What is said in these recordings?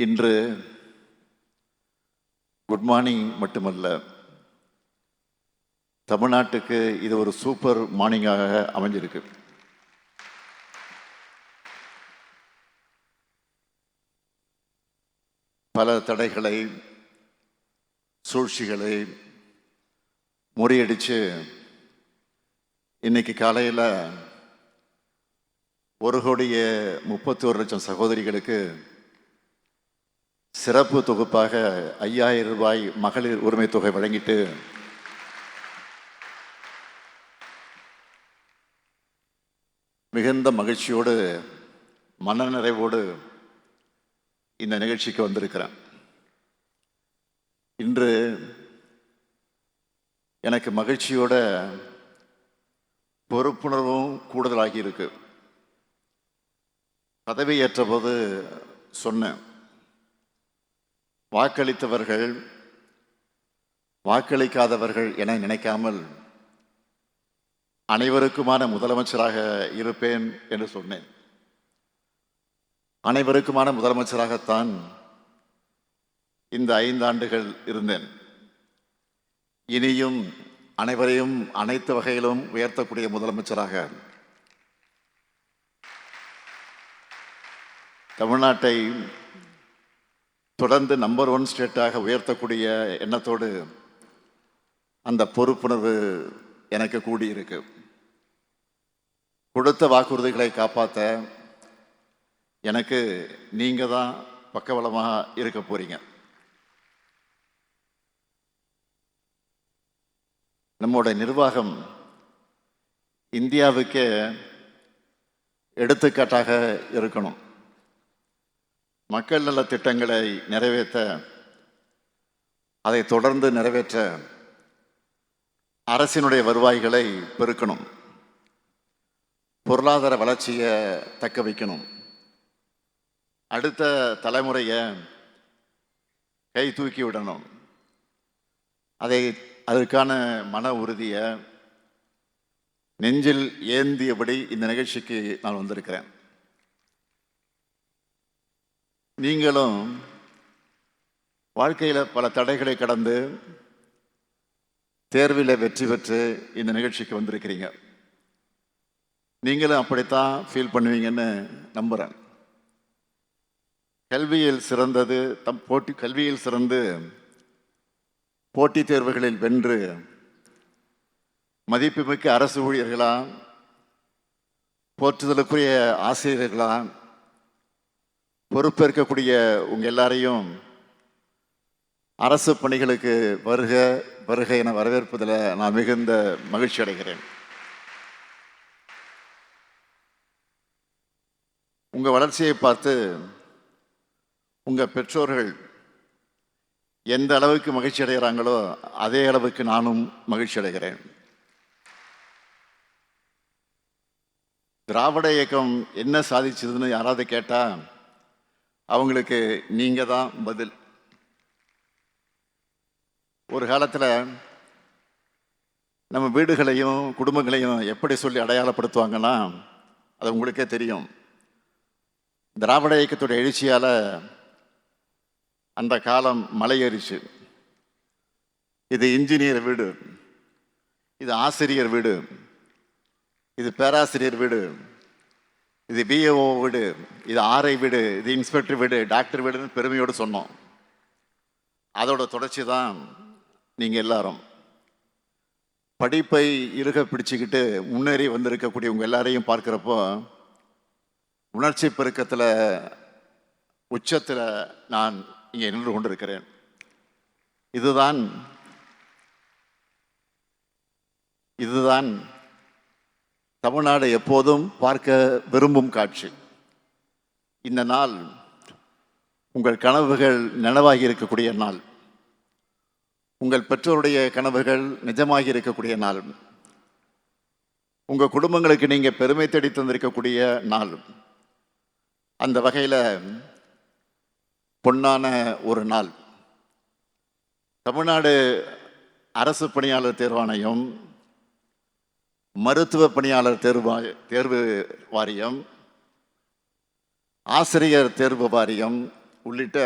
இன்று good morning மட்டுமல்ல தமிழ்நாட்டுக்கு இது ஒரு சூப்பர் மார்னிங்காக அமைஞ்சிருக்கு. பல தடைகளை சூழ்ச்சிகளை முறியடித்து இன்னைக்கு காலையில் ஒரு கோடியே முப்பத்தோரு லட்சம் சகோதரிகளுக்கு சிறப்பு தொகுப்பாக ஐயாயிரம் ரூபாய் மகளிர் உரிமை தொகை வழங்கிட்டு மிகுந்த மகிழ்ச்சியோடு மனநிறைவோடு இந்த நிகழ்ச்சிக்கு வந்திருக்கிறேன். இன்று எனக்கு மகிழ்ச்சியோட பொறுப்புணர்வும் கூடுதலாகி இருக்கு. பதவியேற்ற போது சொன்னேன். வாக்களித்தவர்கள் வாக்களிக்காதவர்கள் என நினைக்காமல் அனைவருக்குமான முதலமைச்சராக இருப்பேன் என்று சொன்னேன். அனைவருக்குமான முதலமைச்சராகத்தான் இந்த ஐந்தாண்டுகள் இருந்தேன். இனியும் அனைவரையும் அனைத்து வகையிலும் உயர்த்தக்கூடிய முதலமைச்சராக தமிழ்நாட்டை தொடர்ந்து நம்பர் ஒன் ஸ்டேட்டாக உயர்த்தக்கூடிய எண்ணத்தோடு அந்த பொறுப்புணர்வு எனக்கு கூடியிருக்கு. கொடுத்த வாக்குறுதிகளை காப்பாற்ற எனக்கு நீங்கள் தான் பக்கவளமாக இருக்க போகிறீங்க நம்மோட நிர்வாகம் இந்தியாவுக்கே எடுத்துக்காட்டாக இருக்கணும். மக்கள் நல திட்டங்களை நிறைவேற்ற அதை தொடர்ந்து நிறைவேற்ற அரசினுடைய வருவாய்களை பெருக்கணும். பொருளாதார வளர்ச்சியை தக்க வைக்கணும். அடுத்த தலைமுறையை கை தூக்கி விடணும். அதை அதற்கான மன உறுதியை நெஞ்சில் ஏந்தியபடி இந்த நிகழ்ச்சிக்கு நான் வந்திருக்கிறேன். நீங்களும் வாழ்க்கையில் பல தடைகளை கடந்து தேர்வில் வெற்றி பெற்று இந்த நிகழ்ச்சிக்கு வந்திருக்கிறீங்க. நீங்களும் அப்படித்தான் ஃபீல் பண்ணுவீங்கன்னு நம்புகிறேன் கல்வியில் சிறந்தது தம் போட்டி கல்வியில் சிறந்து போட்டித் தேர்வுகளில் வென்று மதிப்புமிக்க அரசு ஊழியர்களா போற்றுதலுக்குரிய ஆசிரியர்களா பொறுப்பேற்கக்கூடிய உங்கள் எல்லாரையும் அரசு பணிகளுக்கு வருக வருக என வரவேற்பதில் நான் மிகுந்த மகிழ்ச்சி அடைகிறேன். உங்கள் வளர்ச்சியை பார்த்து உங்கள் பெற்றோர்கள் எந்த அளவுக்கு மகிழ்ச்சி அடைகிறாங்களோ அதே அளவுக்கு நானும் மகிழ்ச்சி அடைகிறேன். திராவிட இயக்கம் என்ன சாதிச்சதுன்னு யாராவது கேட்டால் அவங்களுக்கு நீங்கள் தான் பதில். ஒரு காலத்தில் நம்ம வீடுகளையும் குடும்பங்களையும் எப்படி சொல்லி அடையாளப்படுத்துவாங்கன்னா அது உங்களுக்கே தெரியும். திராவிட இயக்கத்துடைய எழுச்சியால் அந்த காலம் மலையேறிச்சு. இது இன்ஜினியர் வீடு இது ஆசிரியர் வீடு இது பேராசிரியர் வீடு இது பிஏஓ வீடு இது ஆர்ஐ வீடு இது இன்ஸ்பெக்டர் வீடு டாக்டர் வீடுன்னு பெருமையோடு சொன்னோம். அதோட தொடர்ச்சி தான் நீங்கள் எல்லாரும். படிப்பை இருக பிடிச்சிக்கிட்டு முன்னேறி வந்திருக்கக்கூடிய உங்கள் எல்லாரையும் பார்க்குறப்போ உணர்ச்சி பெருக்கத்தில் உச்சத்தில் நான் இங்கே நின்று கொண்டிருக்கிறேன். இதுதான் இதுதான் தமிழ்நாடு எப்போதும் பார்க்க விரும்பும் காட்சி. இந்த நாள் உங்கள் கனவுகள் நனவாகி இருக்கக்கூடிய நாள். உங்கள் பெற்றோருடைய கனவுகள் நிஜமாகி இருக்கக்கூடிய நாள். உங்கள் குடும்பங்களுக்கு நீங்கள் பெருமை தேடி தந்திருக்கக்கூடிய நாள். அந்த வகையில் பொன்னான ஒரு நாள். தமிழ்நாடு அரசு பணியாளர் தேர்வாணையம் மருத்துவ பணியாளர் தேர்வு தேர்வு வாரியம் ஆசிரியர் தேர்வு வாரியம் உள்ளிட்ட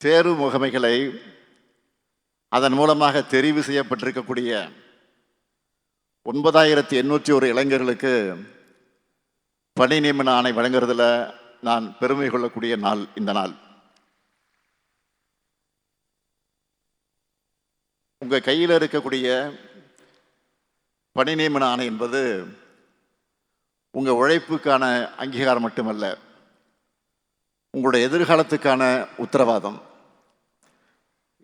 தேர்வு முகமைகளை அதன் மூலமாக தெரிவு செய்யப்பட்டிருக்கக்கூடிய ஒன்பதாயிரத்தி எண்ணூற்றி ஒரு இளைஞர்களுக்கு பணி நியமன ஆணை வழங்குறதுல நான் பெருமை கொள்ளக்கூடிய நாள் இந்த நாள். உங்கள் கையில் இருக்கக்கூடிய பணி நியமன ஆணை என்பது உங்கள் உழைப்புக்கான அங்கீகாரம் மட்டுமல்ல உங்களுடைய எதிர்காலத்துக்கான உத்தரவாதம்.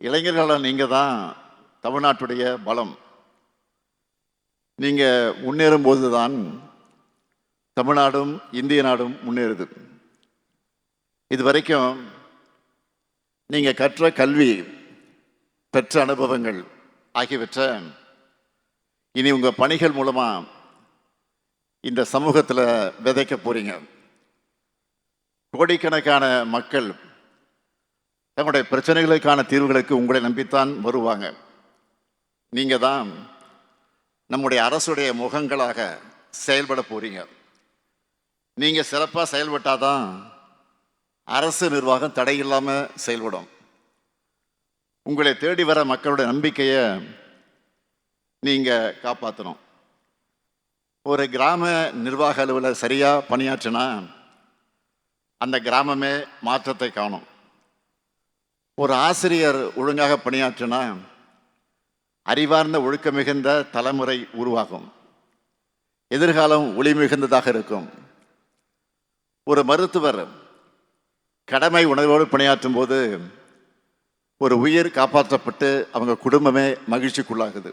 இளைஞர்களால் நீங்கள் தான் தமிழ்நாட்டுடைய பலம். நீங்கள் முன்னேறும் போதுதான் தமிழ்நாடும் இந்திய நாடும் முன்னேறுது. இது வரைக்கும் கற்ற கல்வி பெற்ற அனுபவங்கள் ஆகியவற்றை இனி உங்கள் பணிகள் மூலமாக இந்த சமூகத்தில் விதைக்க போகிறீங்க கோடிக்கணக்கான மக்கள் தங்களுடைய பிரச்சனைகளுக்கான தீர்வுகளுக்கு உங்களை நம்பித்தான் வருவாங்க. நீங்கள் தான் நம்முடைய அரசுடைய முகங்களாக செயல்பட போகிறீங்க நீங்கள் சிறப்பாக செயல்பட்டால் தான் அரசு நிர்வாகம் தடையில்லாமல் செயல்படும். உங்களை தேடி வர மக்களுடைய நம்பிக்கையை நீங்கள் காப்பாற்றணும் ஒரு கிராம நிர்வாக அலுவலர் சரியாக பணியாற்றினா அந்த கிராமமே மாற்றத்தை காணும். ஒரு ஆசிரியர் ஒழுங்காக பணியாற்றினா அறிவார்ந்த ஒழுக்க மிகுந்த தலைமுறை உருவாகும். எதிர்காலம் ஒளி மிகுந்ததாக இருக்கும். ஒரு மருத்துவர் கடமை உணர்வோடு பணியாற்றும் போது ஒரு உயிர் காப்பாற்றப்பட்டு அவங்க குடும்பமே மகிழ்ச்சிக்குள்ளாகுது.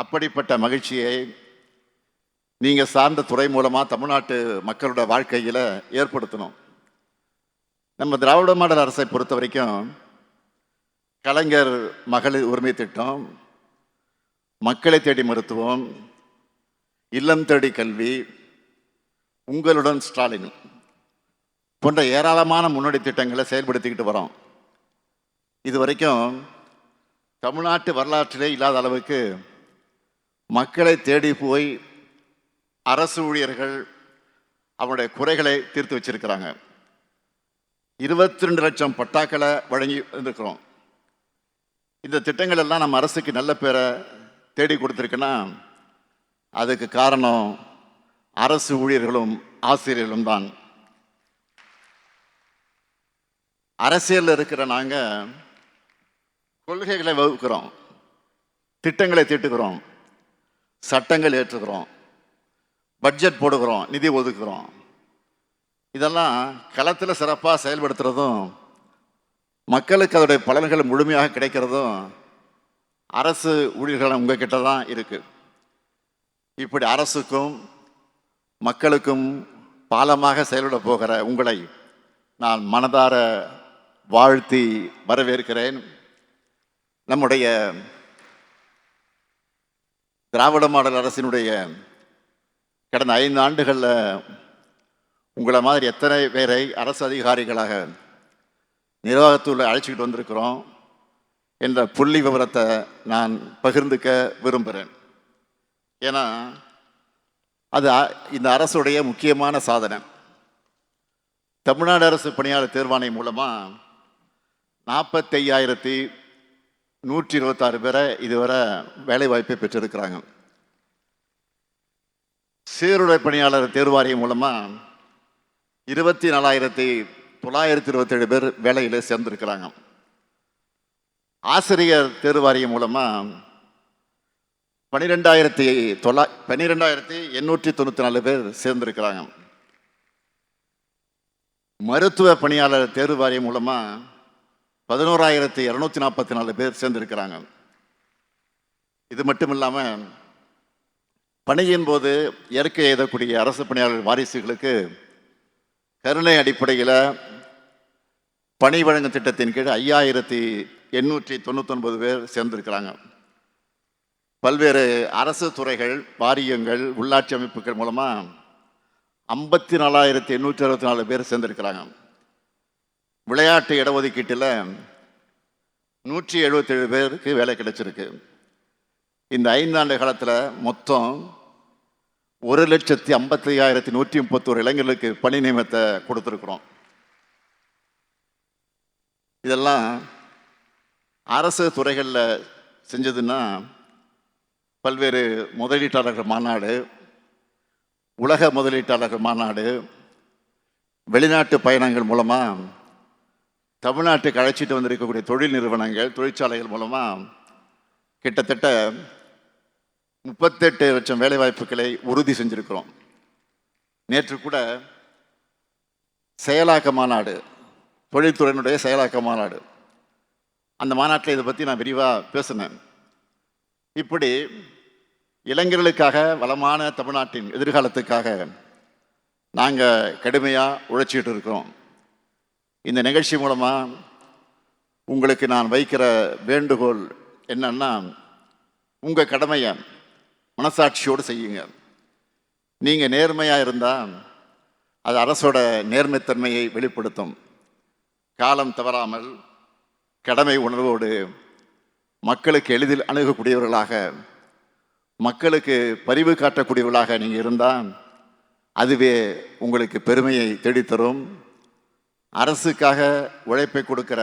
அப்படிப்பட்ட மகிழ்ச்சியை நீங்கள் சார்ந்த துறை மூலமாக தமிழ்நாட்டு மக்களோட வாழ்க்கையில் ஏற்படுத்தணும். நம்ம திராவிட மாடல் அரசை பொறுத்த வரைக்கும் கலைஞர் மகளிர் உரிமை திட்டம் மக்களை தேடி மருத்துவம் இல்லம் தேடி கல்வி உங்களுடன் ஸ்டாலின் போன்ற ஏராளமான முன்னோடி திட்டங்களை செயல்படுத்திக்கிட்டு வரோம். இது வரைக்கும் தமிழ்நாட்டு வரலாற்றிலே இல்லாத அளவுக்கு மக்களை தேடி போய் அரசு ஊழியர்கள் அவருடைய குறைகளை தீர்த்து வச்சிருக்கிறாங்க. இருபத்தி ரெண்டு லட்சம் பட்டாக்களை வழங்கி இருந்திருக்கிறோம் இந்த திட்டங்கள் எல்லாம் நம்ம அரசுக்கு நல்ல பேரை தேடி கொடுத்துருக்குன்னா அதுக்கு காரணம் அரசு ஊழியர்களும் ஆசிரியர்களும் தான். அரசியலில் இருக்கிற நாங்கள் கொள்கைகளை வகுக்கிறோம் திட்டங்களை தீட்டுக்கிறோம். சட்டங்கள் ஏற்றுக்கிறோம். பட்ஜெட் போடுகிறோம் நிதி ஒதுக்குறோம் இதெல்லாம் களத்தில் சிறப்பாக செயல்படுத்துறதும் மக்களுக்கு அதோடைய பலன்கள் முழுமையாக கிடைக்கிறதும் அரசு ஊழியர்கள் உங்ககிட்ட தான் இருக்குது இப்படி அரசுக்கும் மக்களுக்கும் பாலமாக செயல்பட போகிற உங்களை நான் மனதார வாழ்த்தி வரவேற்கிறேன். நம்முடைய திராவிட மாடல் அரசினுடைய கடந்த ஐந்து ஆண்டுகளில் உங்களை மாதிரி எத்தனை பேரை அரசு அதிகாரிகளாக நிர்வாகத்தில் அழைச்சிக்கிட்டு வந்திருக்கிறோம் என்ற புள்ளி விவரத்தை நான் பகிர்ந்துக்க விரும்புகிறேன். ஏன்னா அது அ- இந்த அரசுடைய முக்கியமான சாதனை. தமிழ்நாடு அரசு பணியாளர் தேர்வாணையம் மூலமாக நாற்பத்தையாயிரத்தி நூற்றி இருபத்தாறு பேரை இதுவரை வேலை வாய்ப்பை பெற்றிருக்கிறாங்க. சீருடை பணியாளர் தேர்வாரியம் மூலமாக இருபத்தி நாலாயிரத்தி தொள்ளாயிரத்தி இருபத்தேழு பேர் வேலையில் சேர்ந்திருக்கிறாங்க. ஆசிரியர் தேர்வாரியம் மூலமாக பன்னிரெண்டாயிரத்தி தொள்ளா பன்னிரெண்டாயிரத்தி எண்ணூற்றி தொண்ணூற்றி நாலு பேர் சேர்ந்திருக்கிறாங்க. மருத்துவ பணியாளர் தேர்வு வாரியம் மூலமாக பதினோராயிரத்தி இரநூத்தி நாற்பத்தி நாலு பேர் சேர்ந்திருக்கிறாங்க. இது மட்டும் இல்லாமல் பணியின் போது இயற்கை எழுதக்கூடிய அரசு பணியாளர் வாரிசுகளுக்கு கருணை அடிப்படையில் பணி வழங்கும் திட்டத்தின் கீழ் ஐயாயிரத்தி எண்ணூற்றி தொண்ணூத்தொன்பது பேர் சேர்ந்திருக்கிறாங்க. பல்வேறு அரசு துறைகள் வாரியங்கள் உள்ளாட்சி அமைப்புகள் மூலமாக ஐம்பத்தி நாலாயிரத்தி எண்ணூற்றி அறுபத்தி நாலு பேர் சேர்ந்திருக்கிறாங்க. விளையாட்டு இடஒதுக்கீட்டில் நூற்றி எழுபத்தேழு பேருக்கு வேலை கிடைச்சிருக்கு. இந்த ஐந்தாண்டு காலத்தில் மொத்தம் ஒரு லட்சத்தி ஐம்பத்தி ஐயாயிரத்தி நூற்றி முப்பத்தோரு இளைஞர்களுக்கு பணி நியமனத்தை கொடுத்துருக்குறோம். இதெல்லாம் அரசு துறைகளில் செஞ்சதுன்னா பல்வேறு முதலீட்டாளர்கள் மாநாடு உலக முதலீட்டாளர்கள் மாநாடு வெளிநாட்டு பயணங்கள் மூலமாக தமிழ்நாட்டுக்கு அழைச்சிட்டு வந்திருக்கக்கூடிய தொழில் நிறுவனங்கள் தொழிற்சாலைகள் மூலமாக கிட்டத்தட்ட முப்பத்தெட்டு லட்சம் வேலைவாய்ப்புகளை உறுதி செஞ்சிருக்கிறோம். நேற்று கூட செயலாக்க மாநாடு தொழில்துறையினுடைய செயலாக்க மாநாடு. அந்த மாநாட்டில் இதை பற்றி நான் விரிவாக பேசினேன். இப்படி இளைஞர்களுக்காக வளமான தமிழ்நாட்டின் எதிர்காலத்துக்காக நாங்கள் கடுமையாக உழைச்சிட்டு இருக்கிறோம். இந்த நிகழ்ச்சி மூலமாக உங்களுக்கு நான் வைக்கிற வேண்டுகோள் என்னன்னா உங்கள் கடமையை மனசாட்சியோடு செய்யுங்க. நீங்கள் நேர்மையாக இருந்தால் அது அரசோட நேர்மைத்தன்மையை வெளிப்படுத்தும். காலம் தவறாமல் கடமை உணர்வோடு மக்களுக்கு எளிதில் அணுகக்கூடியவர்களாக மக்களுக்கு பரிவு காட்டக்கூடியவர்களாக நீங்கள் இருந்தால் அதுவே உங்களுக்கு பெருமையை தேடித்தரும். அரசுக்காக உழைப்பை கொடுக்கிற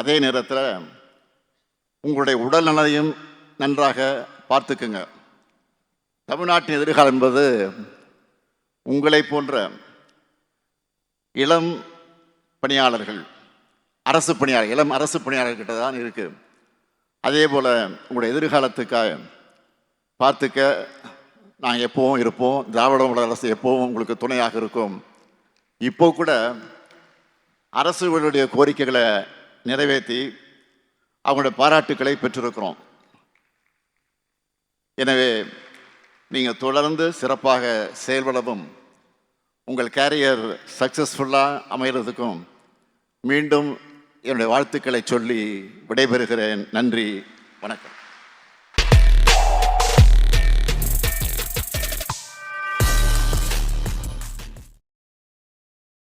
அதே நேரத்தில் உங்களுடைய உடல்நலையும் நன்றாக பார்த்துக்குங்க. தமிழ்நாட்டின் எதிர்காலம் என்பது உங்களை போன்ற இளம் பணியாளர்கள் அரசு பணியாளர் இளம் அரசு பணியாளர்கிட்ட தான் இருக்குது அதே போல் உங்களுடைய எதிர்காலத்துக்காக பார்த்துக்க நாங்கள் எப்போவும் இருப்போம். திராவிட அரசு எப்போவும் உங்களுக்கு துணையாக இருக்கும். இப்போ கூட அரசுகளுடைய கோரிக்கைகளை நிறைவேற்றி அவங்களுடைய பாராட்டுக்களை பெற்றிருக்கிறோம். எனவே நீங்கள் தொடர்ந்து சிறப்பாக செயல்படவும் உங்கள் கேரியர் சக்ஸஸ்ஃபுல்லாக அமைகிறதுக்கும் மீண்டும் என்னுடைய வாழ்த்துக்களை சொல்லி விடைபெறுகிறேன். நன்றி வணக்கம்.